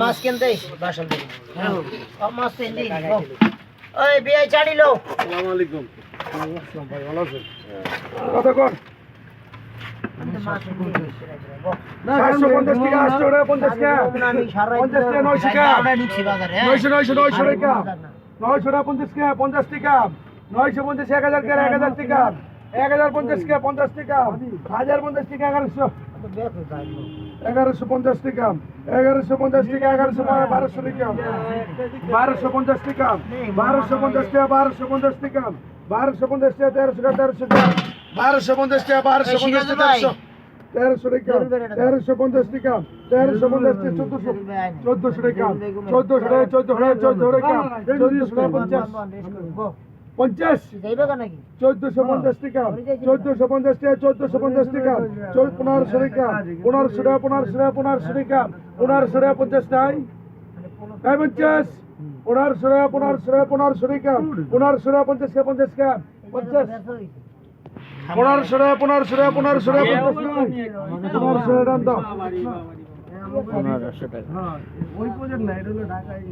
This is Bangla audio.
মাছ কিনতে মাছ ওই বিয়ে চাড়ি লো। নয়শো হ্যাঁ? নয়শো পঞ্চাশ টাকা পঞ্চাশ টাকা। নয়শো পঞ্চাশ এক হাজার এক হাজার টাকা। এক হাজার পঞ্চাশ টাকা পঞ্চাশ টাকা হাজার টাকা এগারোশো পঞ্চাশ টাকা এগারোশো পঞ্চাশ টাকা এগারোশো বারোশো টাকা বারোশো পঞ্চাশ টাকা বারোশো পঞ্চাশ টাকা বারোশো পঞ্চাশ টাকা বারোশো পঞ্চাশ টাকা তেরোশো টাকা তেরোশো টাকা বারোশো পঞ্চাশ টাকা বারোশো পঞ্চাশ টাকা তেরোশো তেরোশো টাকা তেরোশো পঞ্চাশ টাকা তেরোশো পঞ্চাশ টাকা চোদ্দশো চোদ্দশো টাকা চোদ্দশো টাকা চোদ্দশো টাকা চোদ্দ টাকা চোদ্দশো টাকা পঞ্চাশ পঞ্চাশ চোদ্দশো পঞ্চাশ টাকা চোদ্দশো পঞ্চাশ টাকা চোদ্দশো পঞ্চাশ টাকা পনেরোশো টাকা পনেরোশো টাকা পনেরোশো টাকা পনেরোশো টাকা পনেরোশো টাকা পঞ্চাশ টাই তাই পঞ্চাশ পনেরোশো টাকা পনেরোশো টাকা পনেরোশো টাকা পনেরোশো টাকা পঞ্চাশ টাকা পঞ্চাশ টাকা পঞ্চাশ পনেরোশো টাকা পনেরোশো টাকা পনেরোশো টাকা পঞ্চাশ পনেরোশো টাকা দাম পনেরোশো টাকা ওই পর্যন্ত না এটা হলো ঢাকায়